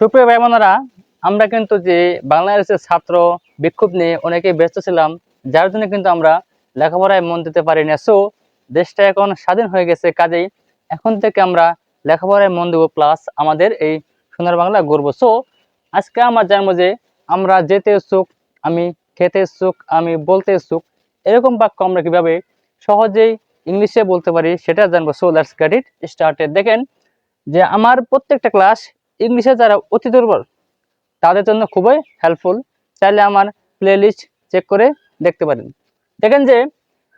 সুপ্রিয় ভাই বোনেরা আমরা কিন্তু যে বাংলাদেশের ছাত্র বিক্ষোভ নিয়ে অনেকেই ব্যস্ত ছিলাম, যার জন্য কিন্তু আমরা লেখাপড়ায় মন দিতে পারি না সো দেশটা এখন স্বাধীন হয়ে গেছে, কাজেই এখন থেকে আমরা লেখাপড়ায় মন দেবো প্লাস আমাদের এই সোনার বাংলা গর্ব। সো আজকে আমার জানব যে আমরা যেতে ইচ্ছুক, আমি খেতে ইচ্ছুক, আমি বলতে ইচ্ছুক, এরকম বাক্য আমরা কীভাবে সহজেই ইংলিশে বলতে পারি সেটা জানব। So let's get it started দেখেন যে আমার প্রত্যেকটা ক্লাস ইংলিশে যারা অতি দুর্বল, তাদের জন্য খুবই হেল্পফুল চাইলে আমার প্লেলিস্ট চেক করে দেখতে পারেন। দেখেন যে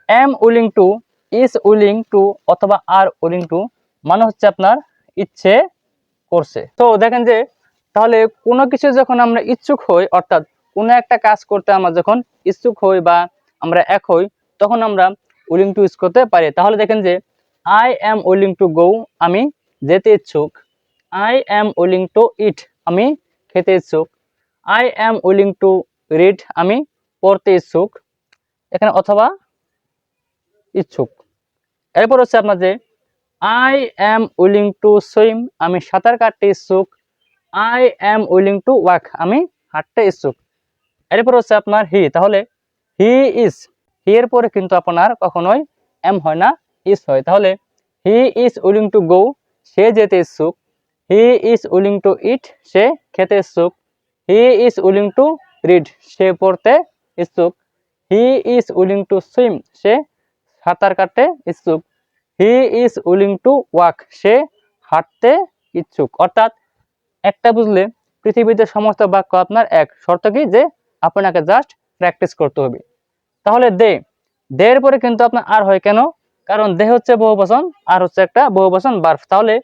am willing to is willing to অথবা আর উইলিং টু মানে হচ্ছে আপনার ইচ্ছে করছে। তো দেখেন যে, তাহলে কোনো কিছু যখন আমরা ইচ্ছুক হই, অর্থাৎ কোনো একটা কাজ করতে আমরা যখন ইচ্ছুক হই বা আমরা এক হই, তখন আমরা উইলিং টু ইউজ করতে পারি। তাহলে দেখেন যে I am willing to go আমি যেতে ইচ্ছুক। I am willing to eat আমি খেতে ইচ্ছুক। I am willing to read আমি পড়তে ইচ্ছুক। এখানে অথবা ইচ্ছুক। এরপর হচ্ছে আপনার যে I am willing to swim আমি সাঁতার কাটতে ইচ্ছুক। I am willing to walk আমি হাঁটতে ইচ্ছুক। এরপর হচ্ছে আপনার হি তাহলে হি ইজ হি এর পরে কিন্তু আপনার কখনোই এম হয় না ইস হয়। তাহলে he is willing to go সে যেতে ইচ্ছুক। He is willing to eat, সে খেতে ইচ্ছুক। He is willing to read, সে পড়তে ইচ্ছুক। He is willing to swim, সে সাঁতার কাটতে ইচ্ছুক। He is willing to walk, সে হাঁটতে ইচ্ছুক। অর্থাৎ একটা বুঝলে, পৃথিবীতে সমস্ত বাক্য আপনার এক। শর্ত কি? যে আপনাকে জাস্ট প্র্যাকটিস করতে হবে। তাহলে দে, দের পরে কিন্তু আপনার আর হয় কেন? কারণ দে হচ্ছে বহু বচন আর হচ্ছে একটা বহু বচন বার্ফ তাহলে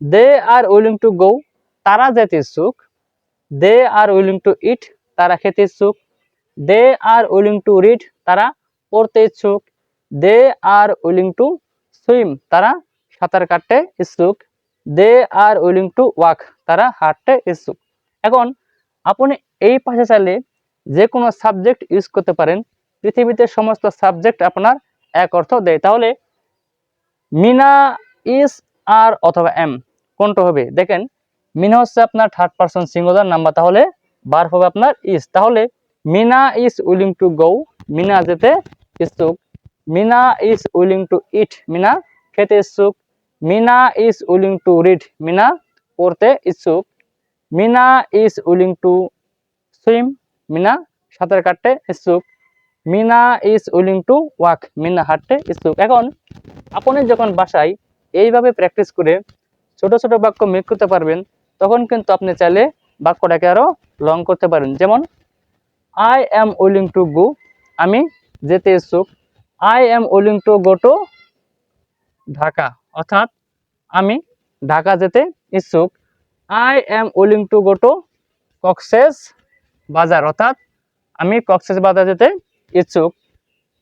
দে আর উইলিং টু গো, তারা যেতে ইচ্ছুক দে আর উইলিং টু ইট, তারা খেতে ইচ্ছুক they are willing to read, তারা পড়তে ইচ্ছুক they are willing to swim, তারা সাঁতার কাটতে ইচ্ছুক they are willing to walk, তারা হাঁটতে ইচ্ছুক এখন, আপনি এই পাশে চাইলে যে কোনো সাবজেক্ট ইউজ করতে পারেন। পৃথিবীতে সমস্ত সাবজেক্ট আপনার এক অর্থ দেয়। তাহলে, মিনা ইজ আর অথবা এম। কোনটা হবে? দেখেন, মিনা হচ্ছে আপনার থার্ড পার্সন সিঙ্গুলার নাম্বার তাহলে বার হবে আপনার ইজ তাহলে Meena is willing to go Meena যেতে ইচ্ছুক। Meena is willing to eat Meena খেতে ইচ্ছুক। Meena is willing to read Meena পড়তে ইচ্ছুক। Meena is willing to swim Meena সাঁতার কাটতে ইচ্ছুক। Meena is willing to walk Meena হাঁটতে ইচ্ছুক। এখন, আপনি যখন বাসায় এইভাবে প্র্যাকটিস করে ছোট ছোট বাক্য মেক করতে পারবেন, তখন কিন্তু আপনি চাইলে বাক্যটাকে আরও লং করতে পারেন। যেমন I am willing to go আমি যেতে ইচ্ছুক। I am willing to go to Dhaka. অর্থাৎ, আমি ঢাকা যেতে ইচ্ছুক। I am willing to go to Cox's Bazar. অর্থাৎ, আমি কক্সেস বাজার যেতে ইচ্ছুক।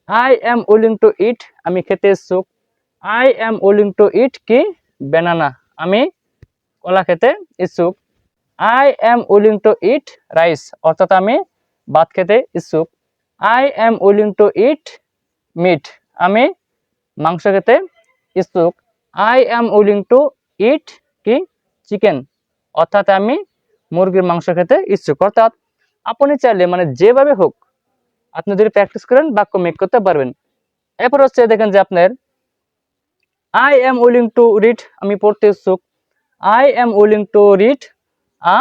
I am willing to eat আমি খেতে ইচ্ছুক। I am willing to eat কি? ব্যানানা আমি কলা খেতে ইচ্ছুক। I am willing to eat rice অর্থাৎ আমি ভাত খেতে ইচ্ছুক। I am willing to eat meat আমি মাংস খেতে ইচ্ছুক। I am willing to eat কি? চিকেন অর্থাৎ আমি মুরগির মাংস খেতে ইচ্ছুক। অর্থাৎ আপনি চাইলে মানে যেভাবে হোক, আপনি যদি প্র্যাকটিস করেন, বাক্য মেক করতে পারবেন। এরপর হচ্ছে দেখেন যে আপনার I am willing to read আমি পড়তে ইচ্ছুক। I am willing to read a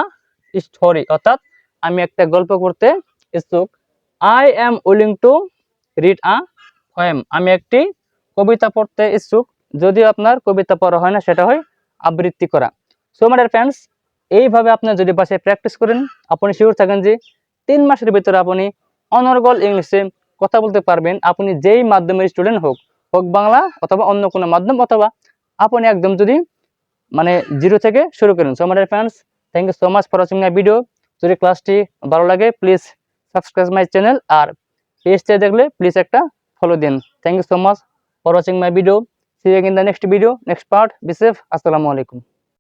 story অর্থাৎ আমি একটা গল্প করতে ইচ্ছুক। I am willing to read a poem আমি একটি কবিতা পড়তে ইচ্ছুক। যদিও আপনার কবিতা পড়া হয় না, সেটা হয় আবৃত্তি করা। সো মাই ফ্রেন্ডস এইভাবে আপনি যদি বাসায় প্র্যাকটিস করেন, আপনি শিওর থাকেন যে তিন মাসের ভিতরে আপনি অনর্গল ইংলিশে কথা বলতে পারবেন। আপনি যেই মাধ্যমের স্টুডেন্ট হোক হোক বাংলা অথবা অন্য কোনো মাধ্যম অথবা আপনি একদম যদি মানে জিরো থেকে শুরু করুন। So my friends thank you so much for watching my video যদি ক্লাসটি ভালো লাগে প্লিজ সাবস্ক্রাইব মাই চ্যানেল আর পেজটা দেখলে প্লিজ একটা ফলো দিন। Thank you so much for watching my video see in the next video next part বিসেফ আসসালামু আলাইকুম